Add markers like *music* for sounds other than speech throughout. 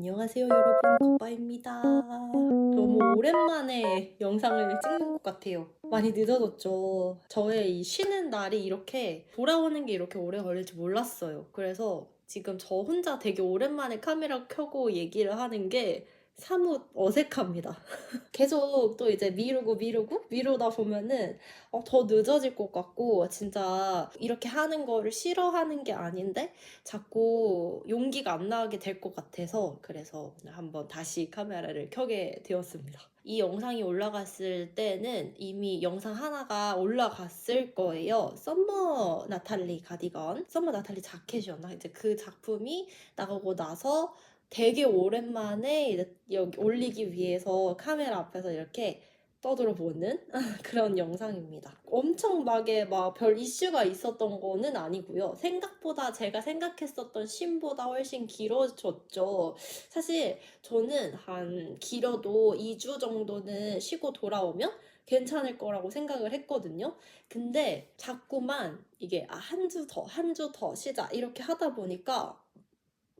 안녕하세요 여러분. 덕바입니다. 너무 오랜만에 영상을 찍는 것 같아요. 많이 늦어졌죠. 저의 이 쉬는 날이 이렇게 돌아오는 게 이렇게 오래 걸릴 줄 몰랐어요. 그래서 지금 저 혼자 되게 오랜만에 카메라 켜고 얘기를 하는 게 사뭇 어색합니다. *laughs* 계속 또 이제 미루고 미루고 미루다 보면은 어, 더 늦어질 것 같고 진짜 이렇게 하는 거를 싫어하는 게 아닌데 자꾸 용기가 안 나게 될 것 같아서 그래서 한번 다시 카메라를 켜게 되었습니다. 이 영상이 올라갔을 때는 이미 영상 하나가 올라갔을 거예요. 썸머 나탈리 가디건, 썸머 나탈리 자켓이었나? 이제 그 작품이 나가고 나서 되게 오랜만에 여기 올리기 위해서 카메라 앞에서 이렇게 떠들어 보는 *laughs* 그런 영상입니다. 엄청 막에 막 별 이슈가 있었던 거는 아니고요. 생각보다 제가 생각했었던 씬보다 훨씬 길어졌죠. 사실 저는 한 길어도 2주 정도는 쉬고 돌아오면 괜찮을 거라고 생각을 했거든요. 근데 자꾸만 이게 아, 한 주 더, 한 주 더 쉬자 이렇게 하다 보니까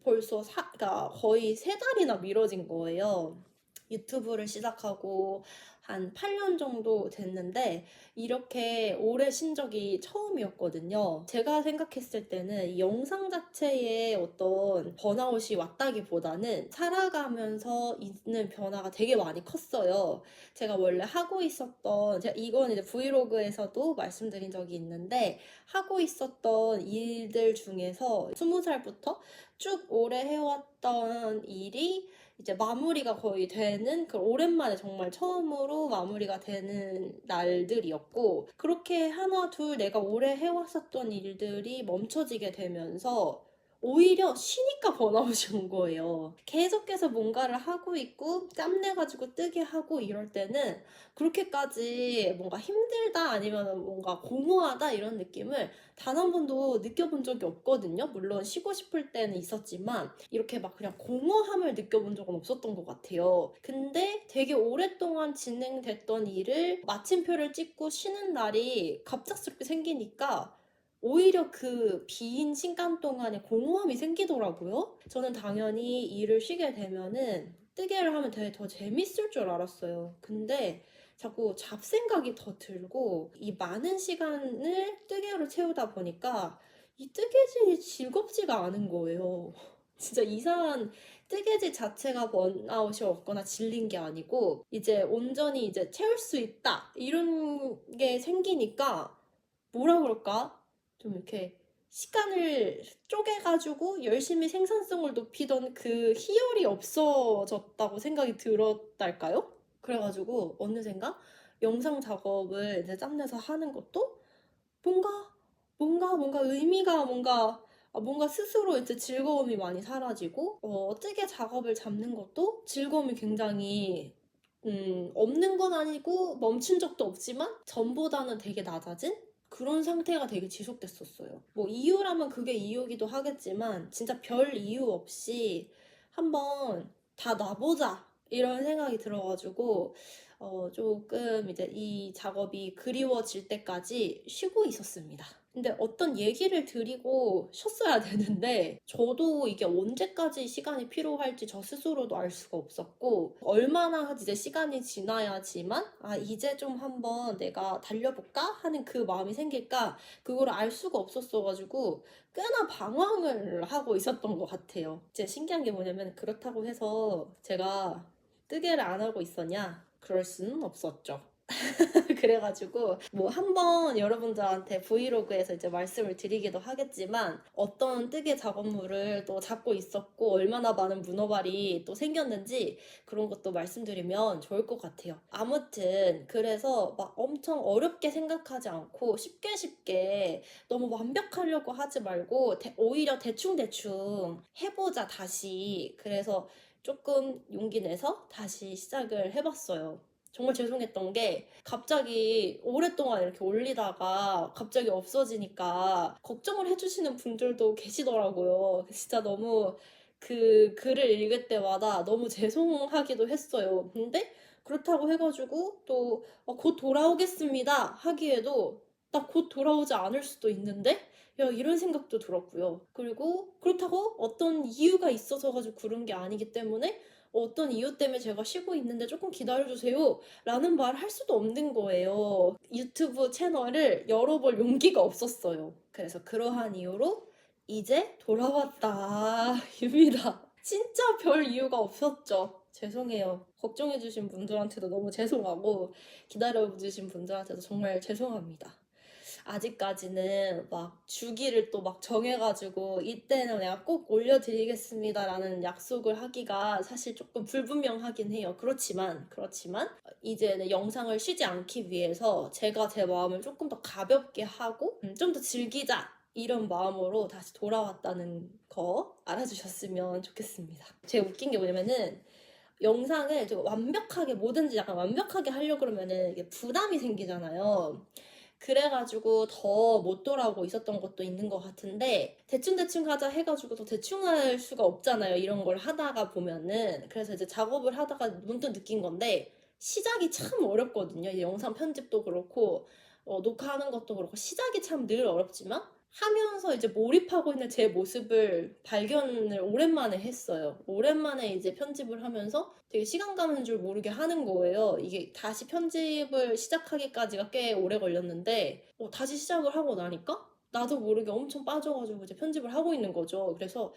벌써 사, 그러니까 거의 세 달이나 미뤄진 거예요. 유튜브를 시작하고 한 8년 정도 됐는데 이렇게 오래 신 적이 처음이었거든요. 제가 생각했을 때는 이 영상 자체에 어떤 번아웃이 왔다기보다는 살아가면서 있는 변화가 되게 많이 컸어요. 제가 원래 하고 있었던 제가 이건 이제 브이로그에서도 말씀드린 적이 있는데 하고 있었던 일들 중에서 20살부터 쭉 오래 해왔던 일이 이제 마무리가 거의 되는 그 오랜만에 정말 처음으로 마무리가 되는 날들이었고 그렇게 하나 둘 내가 오래 해왔었던 일들이 멈춰지게 되면서 오히려 쉬니까 번아웃이 온 거예요. 계속해서 뭔가를 하고 있고 짬내가지고 뜨게 하고 이럴 때는 그렇게까지 뭔가 힘들다 아니면 뭔가 공허하다 이런 느낌을 단 한 번도 느껴본 적이 없거든요. 물론 쉬고 싶을 때는 있었지만 이렇게 막 그냥 공허함을 느껴본 적은 없었던 것 같아요. 근데 되게 오랫동안 진행됐던 일을 마침표를 찍고 쉬는 날이 갑작스럽게 생기니까 오히려 그 빈 시간 동안에 공허함이 생기더라고요. 저는 당연히 일을 쉬게 되면은 뜨개를 하면 되게 더 재밌을 줄 알았어요. 근데 자꾸 잡생각이 더 들고 이 많은 시간을 뜨개로 채우다 보니까 이 뜨개질이 즐겁지가 않은 거예요. *laughs* 진짜 이상한 뜨개질 자체가 번아웃이 없거나 질린 게 아니고 이제 온전히 이제 채울 수 있다 이런 게 생기니까 뭐라 그럴까? 좀 이렇게 시간을 쪼개가지고 열심히 생산성을 높이던 그 희열이 없어졌다고 생각이 들었달까요? 그래가지고 어느샌가 영상 작업을 이제 짬내서 하는 것도 뭔가 뭔가 뭔가 의미가 뭔가 아, 뭔가 스스로 이제 즐거움이 많이 사라지고 어, 뜨개 작업을 잡는 것도 즐거움이 굉장히 음, 없는 건 아니고 멈춘 적도 없지만 전보다는 되게 낮아진 그런 상태가 되게 지속됐었어요. 뭐 이유라면 그게 이유기도 하겠지만 진짜 별 이유 없이 한번 다 놔보자 이런 생각이 들어가지고 어, 조금 이제 이 작업이 그리워질 때까지 쉬고 있었습니다. 근데 어떤 얘기를 드리고 쉬었어야 *laughs* 되는데 저도 이게 언제까지 시간이 필요할지 저 스스로도 알 수가 없었고 얼마나 이제 시간이 지나야지만 아 이제 좀 한번 내가 달려볼까 하는 그 마음이 생길까 그걸 알 수가 없었어가지고 꽤나 방황을 하고 있었던 것 같아요. 제 신기한 게 뭐냐면 그렇다고 해서 제가 뜨개를 안 하고 있었냐? 그럴 수는 없었죠. *laughs* 그래가지고 뭐 한번 여러분들한테 브이로그에서 이제 말씀을 드리기도 하겠지만 어떤 뜨개 작업물을 또 잡고 있었고 얼마나 많은 문어발이 또 생겼는지 그런 것도 말씀드리면 좋을 것 같아요. 아무튼 그래서 막 엄청 어렵게 생각하지 않고 쉽게 쉽게 너무 완벽하려고 하지 말고 대, 오히려 대충대충 해보자 다시 그래서 조금 용기 내서 다시 시작을 해봤어요. 정말 죄송했던 게 갑자기 오랫동안 이렇게 올리다가 갑자기 없어지니까 걱정을 해주시는 분들도 계시더라고요. 진짜 너무 그 글을 읽을 때마다 너무 죄송하기도 했어요. 근데 그렇다고 해가지고 또곧 어, 돌아오겠습니다 하기에도 나 곧 돌아오지 않을 수도 있는데? 야, 이런 생각도 들었고요. 그리고 그렇다고 어떤 이유가 있어서 가지고 그런 게 아니기 때문에 어떤 이유 때문에 제가 쉬고 있는데 조금 기다려주세요. 라는 말 할 수도 없는 거예요. 유튜브 채널을 열어볼 용기가 없었어요. 그래서 그러한 이유로 이제 돌아왔다. 입니다. 진짜 별 이유가 없었죠. 죄송해요. 걱정해주신 분들한테도 너무 죄송하고, 기다려주신 분들한테도 정말 죄송합니다. 아직까지는 막 주기를 또 막 정해가지고 이때는 내가 꼭 올려드리겠습니다라는 약속을 하기가 사실 조금 불분명하긴 해요. 그렇지만 그렇지만 이제 내 영상을 쉬지 않기 위해서 제가 제 마음을 조금 더 가볍게 하고 음, 좀더 즐기자 이런 마음으로 다시 돌아왔다는 거 알아주셨으면 좋겠습니다. 제가 웃긴 게 뭐냐면은 영상을 좀 완벽하게 뭐든지 약간 완벽하게 하려고 그러면은 이게 부담이 생기잖아요. 그래가지고 더 못 돌아오고 있었던 것도 있는 것 같은데 대충대충 하자 해가지고 더 대충 할 수가 없잖아요 이런 걸 하다가 보면은. 그래서 이제 작업을 하다가 문득 느낀 건데 시작이 참 어렵거든요. 이 영상 편집도 그렇고 어, 녹화하는 것도 그렇고 시작이 참 늘 어렵지만 하면서 이제 몰입하고 있는 제 모습을 발견을 오랜만에 했어요. 오랜만에 이제 편집을 하면서 되게 시간 가는 줄 모르게 하는 거예요. 이게 다시 편집을 시작하기까지가 꽤 오래 걸렸는데, 어, 다시 시작을 하고 나니까 나도 모르게 엄청 빠져가지고 이제 편집을 하고 있는 거죠. 그래서,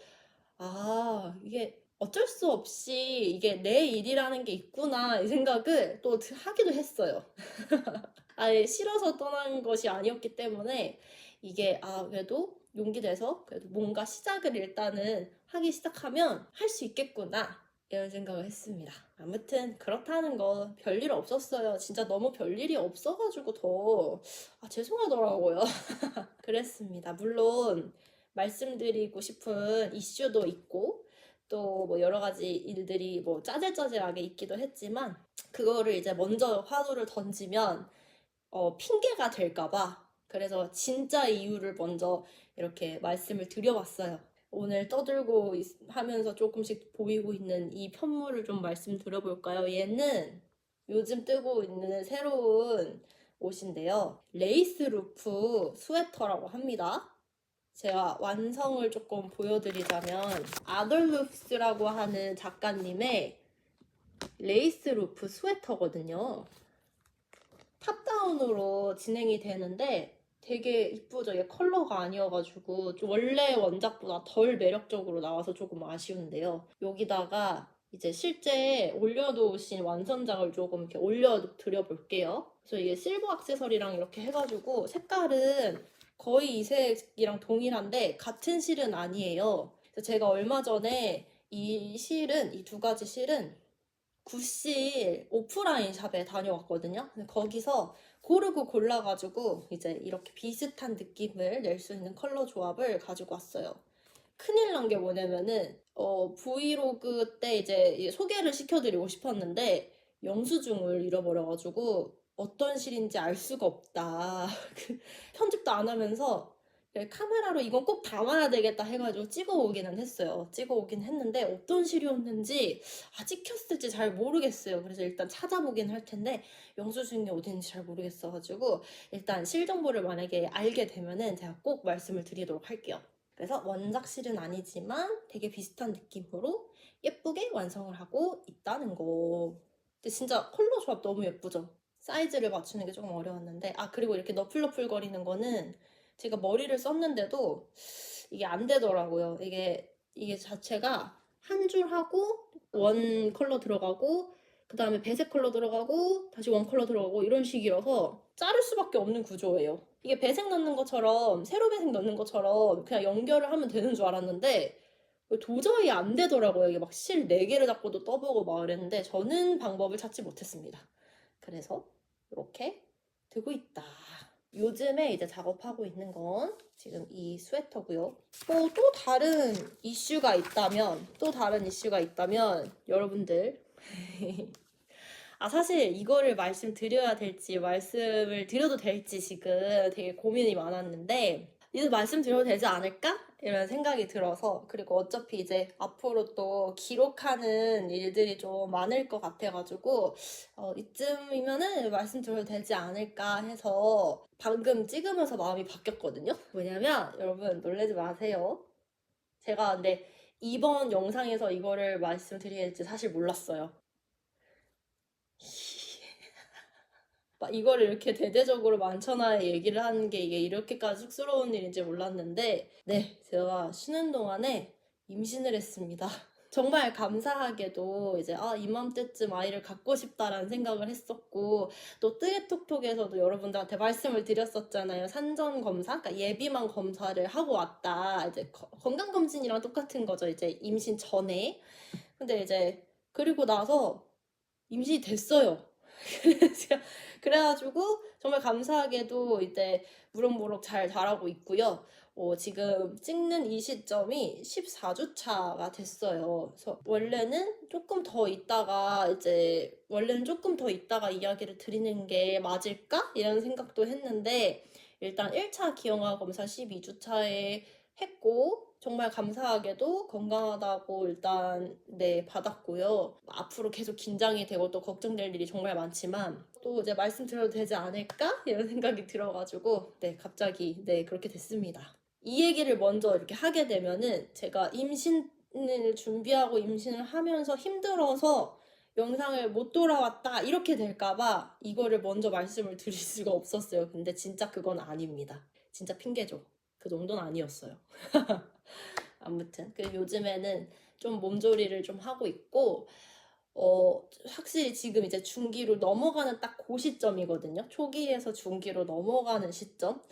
아, 이게 어쩔 수 없이 이게 내 일이라는 게 있구나, 이 생각을 또 하기도 했어요. *laughs* 아예 싫어서 떠난 것이 아니었기 때문에 이게 아 그래도 용기 내서 그래도 뭔가 시작을 일단은 하기 시작하면 할 수 있겠구나 이런 생각을 했습니다. 아무튼 그렇다는 거 별일 없었어요. 진짜 너무 별일이 없어가지고 더 아, 죄송하더라고요. *laughs* 그랬습니다. 물론 말씀드리고 싶은 이슈도 있고 또 뭐 여러 가지 일들이 뭐 짜잘짜잘하게 있기도 했지만 그거를 이제 먼저 화두를 던지면 어, 핑계가 될까봐 그래서 진짜 이유를 먼저 이렇게 말씀을 드려봤어요. 오늘 떠들고 있- 하면서 조금씩 보이고 있는 이 편물을 좀 말씀드려볼까요? 얘는 요즘 뜨고 있는 새로운 옷인데요. 레이스 루프 스웨터라고 합니다. 제가 완성을 조금 보여드리자면 아덜루프스라고 하는 작가님의 레이스 루프 스웨터거든요. 탑다운으로 진행이 되는데 되게 이쁘죠. 얘 컬러가 아니어가지고 좀 원래 원작보다 덜 매력적으로 나와서 조금 아쉬운데요. 여기다가 이제 실제 올려놓으신 완선작을 조금 이렇게 올려드려 볼게요. 그래서 이게 실버 액세서리랑 이렇게 해가지고 색깔은 거의 이 색이랑 동일한데 같은 실은 아니에요. 제가 얼마 전에 이 실은 이 두 가지 실은 구실 오프라인 샵에 다녀왔거든요. 거기서 고르고 골라가지고 이제 이렇게 비슷한 느낌을 낼 수 있는 컬러 조합을 가지고 왔어요. 큰일 난 게 뭐냐면은 어, 브이로그 때 이제 소개를 시켜드리고 싶었는데 영수증을 잃어버려가지고 어떤 실인지 알 수가 없다. *laughs* 그 편집도 안 하면서 카메라로 이건 꼭 담아야 되겠다 해가지고 찍어오기는 했어요. 찍어오긴 했는데 어떤 실이었는지 아 찍혔을지 잘 모르겠어요. 그래서 일단 찾아보긴 할 텐데 영수증이 어딘지 잘 모르겠어가지고 일단 실 정보를 만약에 알게 되면은 제가 꼭 말씀을 드리도록 할게요. 그래서 원작 실은 아니지만 되게 비슷한 느낌으로 예쁘게 완성을 하고 있다는 거. 근데 진짜 컬러 조합 너무 예쁘죠? 사이즈를 맞추는 게 조금 어려웠는데 아 그리고 이렇게 너플너플 거리는 거는 제가 머리를 썼는데도 이게 안 되더라고요. 이게 이게 자체가 한 줄 하고 원 컬러 들어가고 그 다음에 배색 컬러 들어가고 다시 원 컬러 들어가고 이런 식이라서 자를 수밖에 없는 구조예요. 이게 배색 넣는 것처럼 세로 배색 넣는 것처럼 그냥 연결을 하면 되는 줄 알았는데 도저히 안 되더라고요. 이게 막 실 4개를 잡고도 떠보고 막 이랬는데 저는 방법을 찾지 못했습니다. 그래서 이렇게 들고 있다. 요즘에 이제 작업하고 있는 건 지금 이 스웨터고요. 또, 또 다른 이슈가 있다면, 또 다른 이슈가 있다면, 여러분들. *laughs* 아, 사실 이거를 말씀드려야 될지, 말씀을 드려도 될지 지금 되게 고민이 많았는데, 이제 말씀드려도 되지 않을까? 이런 생각이 들어서 그리고 어차피 이제 앞으로 또 기록하는 일들이 좀 많을 것 같아가지고 어, 이쯤이면은 말씀드려도 되지 않을까 해서 방금 찍으면서 마음이 바뀌었거든요. 왜냐면 여러분 놀라지 마세요. 제가 근데 이번 영상에서 이거를 말씀드릴지 사실 몰랐어요. 막 이거를 이렇게 대대적으로 만천하에 얘기를 하는 게 이게 이렇게까지 쑥스러운 일인지 몰랐는데 네 제가 쉬는 동안에 임신을 했습니다. *laughs* 정말 감사하게도 이제 아 이맘때쯤 아이를 갖고 싶다라는 생각을 했었고 또 뜨개톡톡에서도 여러분들한테 말씀을 드렸었잖아요. 산전 검사? 그러니까 예비만 검사를 하고 왔다. 이제 건강 검진이랑 똑같은 거죠 이제 임신 전에. 근데 이제 그리고 나서 임신이 됐어요 그래서 *laughs* 그래가지고 정말 감사하게도 이제 무럭무럭 잘 자라고 있고요. 어, 지금 찍는 이 시점이 14주 차가 됐어요. 그래서 원래는 조금 더 있다가 이제 원래는 조금 더 있다가 이야기를 드리는 게 맞을까? 이런 생각도 했는데 일단 1차 기형아 검사 12주 차에 했고 정말 감사하게도 건강하다고 일단 네 받았고요. 앞으로 계속 긴장이 되고 또 걱정될 일이 정말 많지만 또 이제 말씀드려도 되지 않을까 이런 생각이 들어가지고 네 갑자기 네 그렇게 됐습니다. 이 얘기를 먼저 이렇게 하게 되면은 제가 임신을 준비하고 임신을 하면서 힘들어서 영상을 못 돌아왔다 이렇게 될까봐 이거를 먼저 말씀을 드릴 수가 없었어요. 근데 진짜 그건 아닙니다. 진짜 핑계죠. 그 정도는 아니었어요. *laughs* 아무튼 그 요즘에는 좀 몸조리를 좀 하고 있고 어 확실히 지금 이제 중기로 넘어가는 딱 그 시점이거든요. 초기에서 중기로 넘어가는 시점.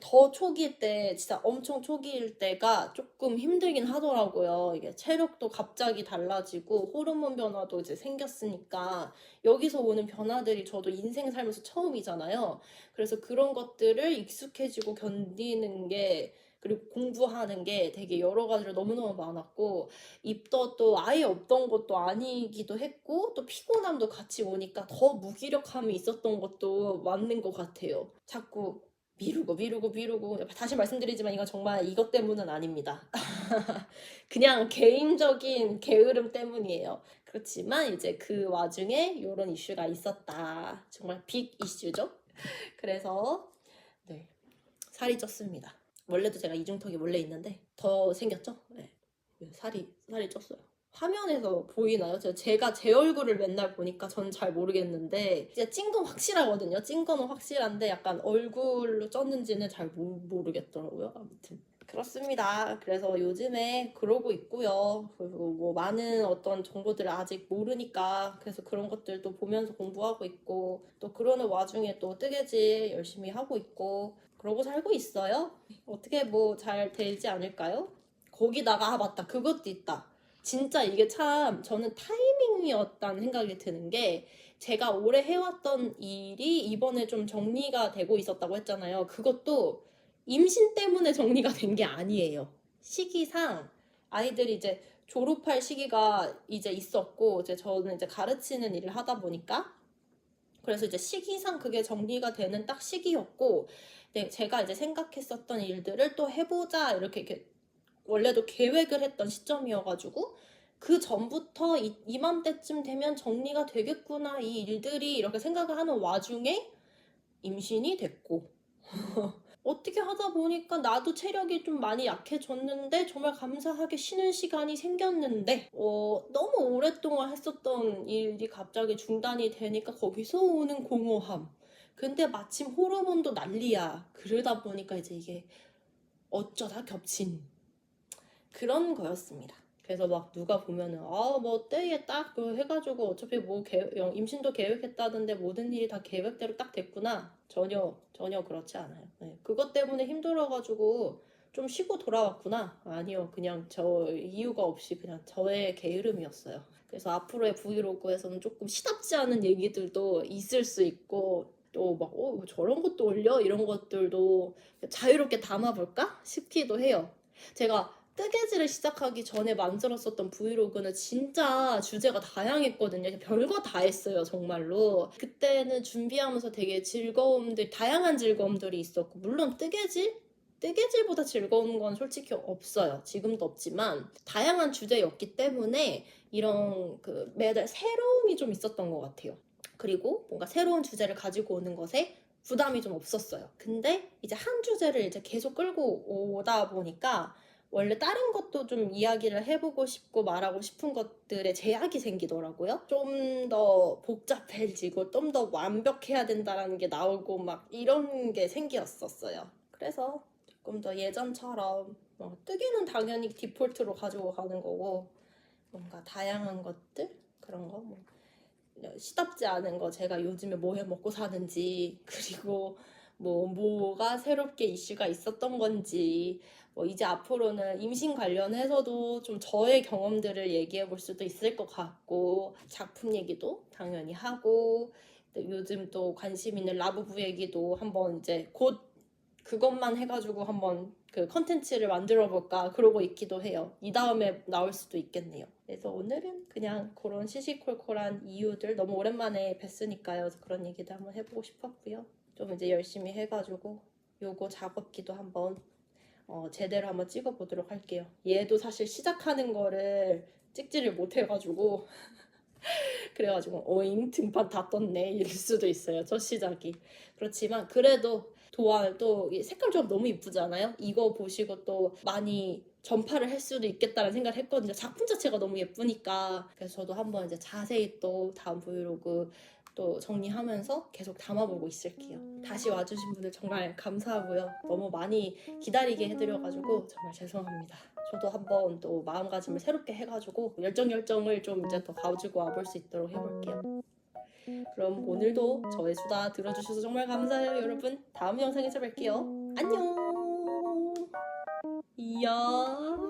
더 초기 때 진짜 엄청 초기일 때가 조금 힘들긴 하더라고요. 이게 체력도 갑자기 달라지고 호르몬 변화도 이제 생겼으니까 여기서 오는 변화들이 저도 인생 살면서 처음이잖아요. 그래서 그런 것들을 익숙해지고 견디는 게 그리고 공부하는 게 되게 여러 가지로 너무너무 많았고 입덧도 아예 없던 것도 아니기도 했고 또 피곤함도 같이 오니까 더 무기력함이 있었던 것도 맞는 것 같아요. 자꾸 미루고 미루고 미루고 다시 말씀드리지만 이건 정말 이것 때문은 아닙니다. *laughs* 그냥 개인적인 게으름 때문이에요. 그렇지만 이제 그 와중에 이런 이슈가 있었다. 정말 빅 이슈죠. 그래서 네 살이 쪘습니다. 원래도 제가 이중턱이 원래 있는데 더 생겼죠? 네. 살이 살이 쪘어요. 화면에서 보이나요? 제가- 제 얼굴을 맨날 보니까 전 잘 모르겠는데 진짜 찐건 확실하거든요. 찐 거는 확실한데 약간 얼굴로 쪘는지는 잘 모, 모르겠더라고요. 아무튼 그렇습니다. 그래서 요즘에 그러고 있고요. 그리고 뭐 많은 어떤 정보들을 아직 모르니까 그래서 그런 것들도 보면서 공부하고 있고 또 그러는 와중에 또 뜨개질 열심히 하고 있고 그러고 살고 있어요. 어떻게 뭐 잘 되지 않을까요? 거기다가 아 맞다 그것도 있다. 진짜 이게 참 저는 타이밍이었다는 생각이 드는 게 제가 오래 해왔던 일이 이번에 좀 정리가 되고 있었다고 했잖아요. 그것도 임신 때문에 정리가 된 게 아니에요. 시기상 아이들이 이제 졸업할 시기가 이제 있었고 이제 저는 이제 가르치는 일을 하다 보니까 그래서 이제 시기상 그게 정리가 되는 딱 시기였고 네, 제가 이제 생각했었던 일들을 또 해보자 이렇게, 이렇게 원래도 계획을 했던 시점이어가지고 그 전부터 이, 이맘때쯤 되면 정리가 되겠구나 이 일들이 이렇게 생각을 하는 와중에 임신이 됐고. *laughs* 어떻게 하다 보니까 나도 체력이 좀 많이 약해졌는데 정말 감사하게 쉬는 시간이 생겼는데 어, 너무 오랫동안 했었던 일이 갑자기 중단이 되니까 거기서 오는 공허함. 근데 마침 호르몬도 난리야. 그러다 보니까 이제 이게 어쩌다 겹친 그런 거였습니다. 그래서 막 누가 보면은 아뭐 때에 딱 그 해가지고 어차피 뭐 계- 영- 임신도 계획했다던데 모든 일이 다 계획대로 딱 됐구나 전혀 전혀 그렇지 않아요. 네. 그것 때문에 힘들어가지고 좀 쉬고 돌아왔구나 아니요 그냥 저 이유가 없이 그냥 저의 게으름이었어요. 그래서 앞으로의 브이로그에서는 조금 시답지 않은 얘기들도 있을 수 있고 또막 어, 저런 것도 올려 이런 것들도 자유롭게 담아볼까 싶기도 해요. 제가 뜨개질을 시작하기 전에 만들었었던 브이로그는 진짜 주제가 다양했거든요. 별거 다 했어요, 정말로. 그때는 준비하면서 되게 즐거움들, 다양한 즐거움들이 있었고, 물론 뜨개질? 뜨개질보다 즐거운 건 솔직히 없어요. 지금도 없지만 다양한 주제였기 때문에 이런 그 매달 새로움이 좀 있었던 것 같아요. 그리고 뭔가 새로운 주제를 가지고 오는 것에 부담이 좀 없었어요. 근데 이제 한 주제를 이제 계속 끌고 오다 보니까 원래 다른 것도 좀 이야기를 해보고 싶고 말하고 싶은 것들에 제약이 생기더라고요. 좀 더 복잡해지고 좀 더 완벽해야 된다라는 게 나오고 막 이런 게 생겼었어요. 그래서 조금 더 예전처럼 뭐 뜨기는 당연히 디폴트로 가지고 가는 거고 뭔가 다양한 것들 그런 거 뭐. 시답지 않은 거 제가 요즘에 뭐 해 먹고 사는지 *laughs* 그리고 뭐 뭐가 새롭게 이슈가 있었던 건지 뭐 이제 앞으로는 임신 관련해서도 좀 저의 경험들을 얘기해 볼 수도 있을 것 같고 작품 얘기도 당연히 하고 또 요즘 또 관심 있는 라부부 얘기도 한번 이제 곧 그것만 해가지고 한번 그 컨텐츠를 만들어 볼까 그러고 있기도 해요. 이 다음에 나올 수도 있겠네요. 그래서 오늘은 그냥 그런 시시콜콜한 이유들 너무 오랜만에 뵀으니까요. 그래서 그런 얘기도 한번 해보고 싶었고요. 좀 이제 열심히 해가지고 요거 작업기도 한번 어, 제대로 한번 찍어보도록 할게요. 얘도 사실 시작하는 거를 찍지를 못해가지고 *laughs* 그래가지고 어잉 등판 다 떴네 이럴 수도 있어요. 첫 시작이 그렇지만 그래도 도안 또이 색깔 조합 너무 이쁘잖아요. 이거 보시고 또 많이 전파를 할 수도 있겠다는 생각을 했거든요. 작품 자체가 너무 예쁘니까 그래서 저도 한번 이제 자세히 또 다음 브이로그 또 정리하면서 계속 담아보고 있을게요. 다시 와주신 분들 정말 감사하고요. 너무 많이 기다리게 해드려가지고 정말 죄송합니다. 저도 한번 또 마음가짐을 새롭게 해가지고 열정 열정을 좀 이제 더 가지고 와볼 수 있도록 해볼게요. 그럼 오늘도 저의 수다 들어주셔서 정말 감사해요, 여러분. 다음 영상에서 뵐게요. 안녕. 이야.